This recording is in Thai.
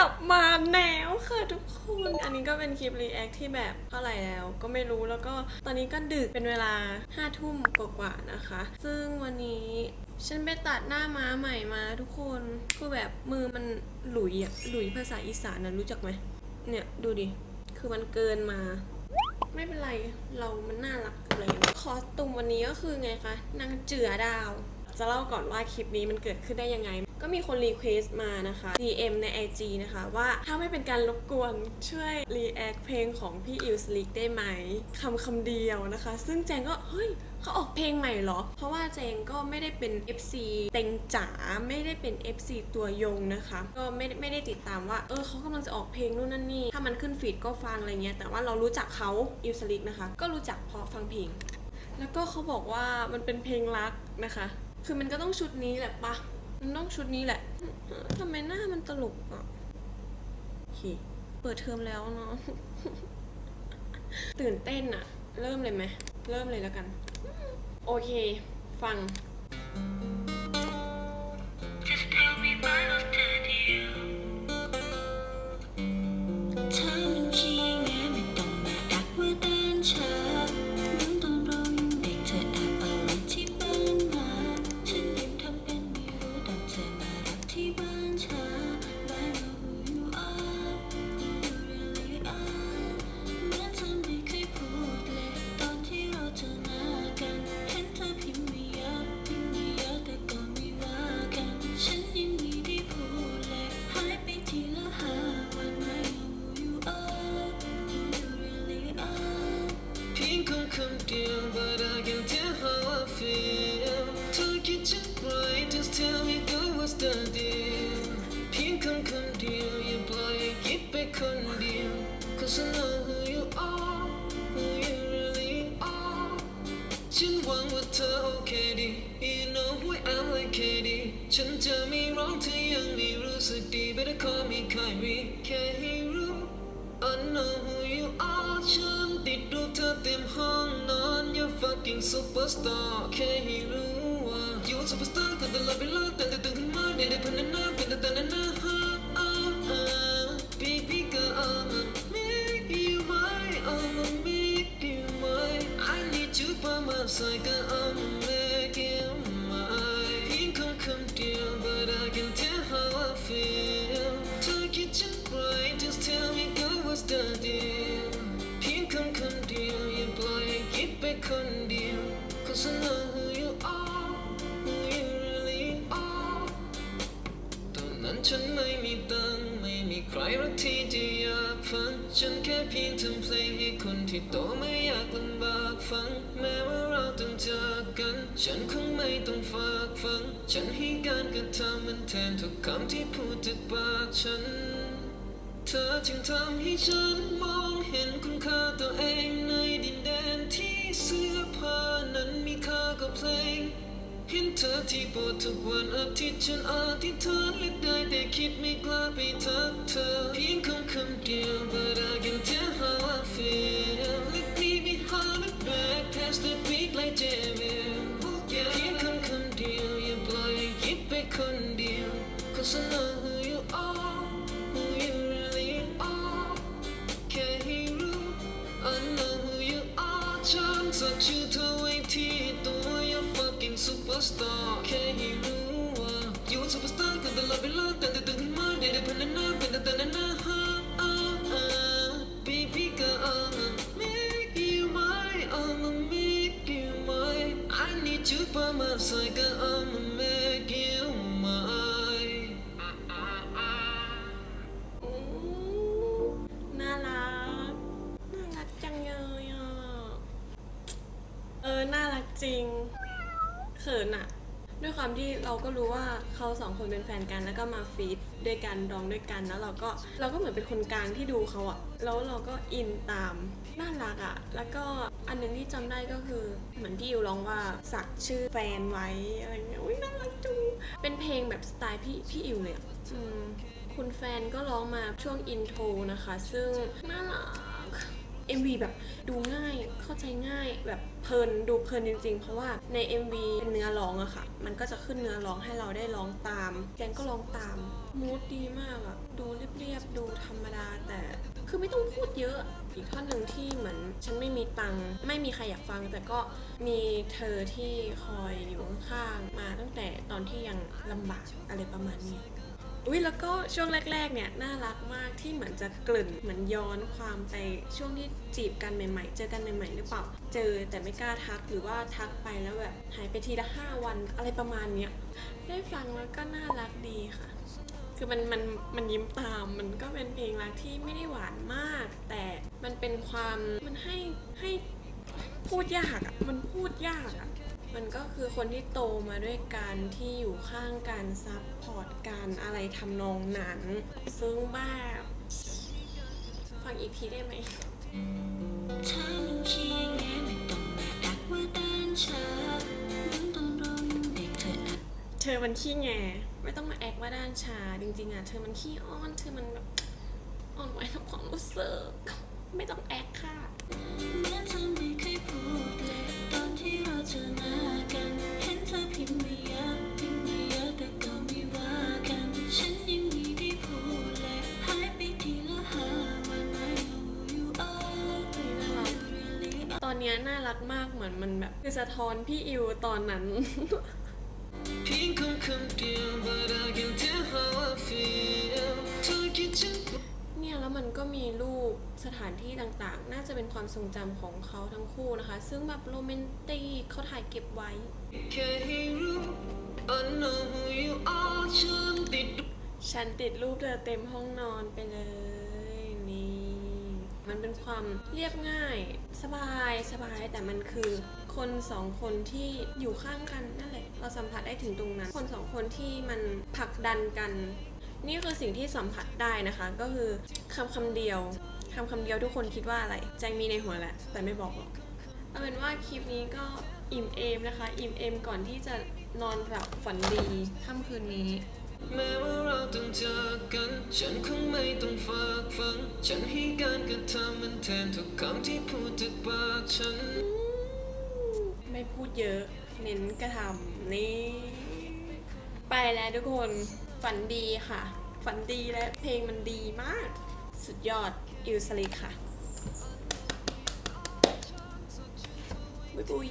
ลับมาแล้วค่ะทุกคน อันนี้ก็เป็นคลิปรีแอคที่แบบเท่าไหร่แล้ว ก็ไม่รู้แล้วก็ตอนนี้ก็ดึกเป็นเวลาห้าทุ่มกว่าๆนะคะ ซึ่งวันนี้ฉันไปตัดหน้าม้าใหม่มาทุกคน คือแบบมือมันหลุยอะหลุยภาษาอีสานนะรู้จักไหม เนี่ยดูดิ คือมันเกินมา ไม่เป็นไร เรามันน่ารักอะไรอย่างเงี้ยคอสตูมวันนี้ก็คือไงคะ นางเจือดาว จะเล่าก่อนว่าคลิปนี้มันเกิดขึ้นได้ยังไง ก็มีคนรีเควสต์มานะคะ DM ใน IG นะคะ ว่าถ้าไม่เป็นการรบกวนช่วยรีแอคเพลงของพี่อิวสลิกได้ไหมคำคำเดียวนะคะ ซึ่งแจงก็เฮ้ยเขาออกเพลงใหม่เหรอ เพราะว่าแจงก็ไม่ได้เป็น FC เต็งจ๋า ไม่ได้เป็น FC ตัวยงนะคะ ก็ไม่ได้ไม่ได้ติดตามว่า เออเขากำลังจะออกเพลงนู่นนั่นนี่ ถ้ามันขึ้นฟีดก็ฟังอะไรเงี้ย แต่ว่าเรารู้จักเขาอิวสลิกนะคะ ก็รู้จักเพราะฟังเพลง แล้วก็เขาบอกว่ามันเป็นเพลงรักนะคะ คือมันก็ต้องชุดนี้แหละปะมันต้องชุดนี้แหละทำไมหน้ามันตลกอะเปิดเทอมแล้วเนาะ ตื่นเต้นอะเริ่มเลยไหม เริ่มเลยแล้วกัน โอเค ฟัง cause I know who you are who you really are ฉันหวังว่าเธอโอเคดี You know who I'm like Katy ฉันจะไม่ร้องเธอยังไม่รู้สึกดี Better call me Kyrie แค่ให้รู้ I know who you are ฉันติดรูปเธอเต็มห้องนอน You're fucking superstar แค่ให้รู้ว่า You a superstar ก็ตลอดเวลาแต่ตื่นขึ้นมาได้ได้พันนาเป็นแต่แต่นาฮะอ่า ฉันไม่มีตังไม่มีใครรักที่จะอยากฟังฉันแค่เพียงทำเพลงให้คนที่โตไม่อยากลำบากฟัง แม้ว่าเราต้องจากกัน ฉันคงไม่ต้องฝากฟัง ฉันให้การกระทำมันแทนทุกคำที่พูดจากปากฉัน เธอจึงทำให้ฉันมองเห็นคุณค่าตัวเอง เพลงเห็นเธอที่โบสถ์ทุกวันอาทิตย์ฉันอธิษฐานและได้แต่คิดไม่กล้าไปทักเธอเพียงคำคำเดียว but I can tell how I feel let me be hard and back past the beat like Jamil เพียงคำคำเดียวอย่าปล่อยให้คิดไปคนเดียว cause I know who you are who you really are แค่ให้รู้ I know who you are ฉันสักชื่อเธอไว้ที่ตัว fucking superstar แค่ให้รู้ว่า You a superstar กันตลอดเวลาแต่แต่ตื่นขึ้นมาได้ได้พันหน้าเป็นแต่แต่หน้าฮะอ่าอ่า Baby girl I'ma make you mine I'ma make you mine I need you by my side girl I'ma make you mine อืมน่ารัก น่ารักจังเลยอะ เออ น่ารักจริง เขินอะด้วยความที่เราก็รู้ว่าเขาสองคนเป็นแฟนกันแล้วก็มาฟีดด้วยกันร้องด้วยกันแล้วเราก็เราก็เหมือนเป็นคนกลางที่ดูเขาอะแล้วเราก็อินตามน่ารักอะแล้วก็อันหนึงที่จำได้ก็คือเหมือนที่อิวร้องว่าสักชื่อแฟนไว้อะไรเงี้ยอุ้ยน่ารักจุงเป็นเพลงแบบสไตล์พี่พี่อิวเลยอะอืมคุณแฟนก็ร้องมาช่วงอินโทรนะคะ ซึ่งน่ารัก MV แบบดูง่ายเข้าใจง่ายแบบเพลินดูเพลินจริงๆ เพราะว่าใน MV เป็นเนื้อร้องอะค่ะ มันก็จะขึ้นเนื้อร้องให้เราได้ร้องตามแจงก็ร้องตามมูดดีมากอะดูเรียบเรียบๆดูธรรมดาแต่คือไม่ต้องพูดเยอะอีกท่อนหนึ่งที่เหมือนฉันไม่มีตังค์ไม่มีใครอยากฟัง แต่ก็มีเธอที่คอยอยู่ข้างมาตั้งแต่ตอนที่ยังลำบากอะไรประมาณนี้ อุ้ยแล้วก็ช่วงแรก ๆ เนี่ยน่ารักมากที่เหมือนจะกลิ่นเหมือนย้อนความไปช่วงที่จีบกันใหม่ๆ เจอกันใหม่ๆหรือเปล่า เจอแต่ไม่กล้าทักหรือว่าทักไปแล้วแบบหายไปทีละห้าวันอะไรประมาณเนี้ยได้ฟังแล้วก็น่ารักดีค่ะ คือมันมันมันยิ้มตามมันก็เป็นเพลงรักที่ไม่ได้หวานมาก แต่มันเป็นความมันให้ให้พูดยากอะมันพูดยากอะ มันก็คือคนที่โตมาด้วยกันที่อยู่ข้างกันซับพอร์ตกันอะไรทำนองนั้น ซึ่งแบบฟังอีกทีได้ไหมถ้ามันขี้แงไม่ต้องมาดักว่าด้านช้าเหมือนตอนเรายังเด็กเธออาจเธอมันขี้แงไม่ต้องมาแอคว่าด้านชา จริงๆอะเธอมันขี้อ้อน เธอมันแบบอ่อนไหวกับความรู้สึกไม่ต้องแอคค่ะ เนี้ยน่ารักมากเหมือนมันแบบคือสะท้อนพี่อิวตอนนั้น เนี่ยแล้วมันก็มีรูปสถานที่ต่างๆ น่าจะเป็นความทรงจำของเขาทั้งคู่นะคะ ซึ่งแบบโรแมนติกเขาถ่ายเก็บไว้ฉันติดรูปเธอเต็มห้องนอนไปเลย มันเป็นความเรียบง่าย สบายสบายแต่มันคือคนสองคนที่อยู่ข้างกันนั่นแหละ เราสัมผัสได้ถึงตรงนั้น คนสองคนที่มันผลักดันกัน นี่คือสิ่งที่สัมผัสได้นะคะ ก็คือคำคำเดียวคำคำเดียวทุกคนคิดว่าอะไรแจงมีในหัวแหละ แต่ไม่บอกหรอกเอาเป็นว่าคลิปนี้ก็อิ่มเอมนะคะ อิ่มเอมก่อนที่จะนอนหลับฝันดีค่ำคืนนี้ม้ว่าเรา ต้องเจากกัน ฉันคงไม่ต้องฝากฝัง ฉันให้การกระทำมันแทนทุกคำที่พูดจากปากฉัน ไม่พูดเยอะ เน้นกระทำนี่ ไปแล้วทุกคนฝันดีค่ะ ฝันดีและเพลงมันดีมาก สุดยอดอิวสลิกค่ะ บุยบุย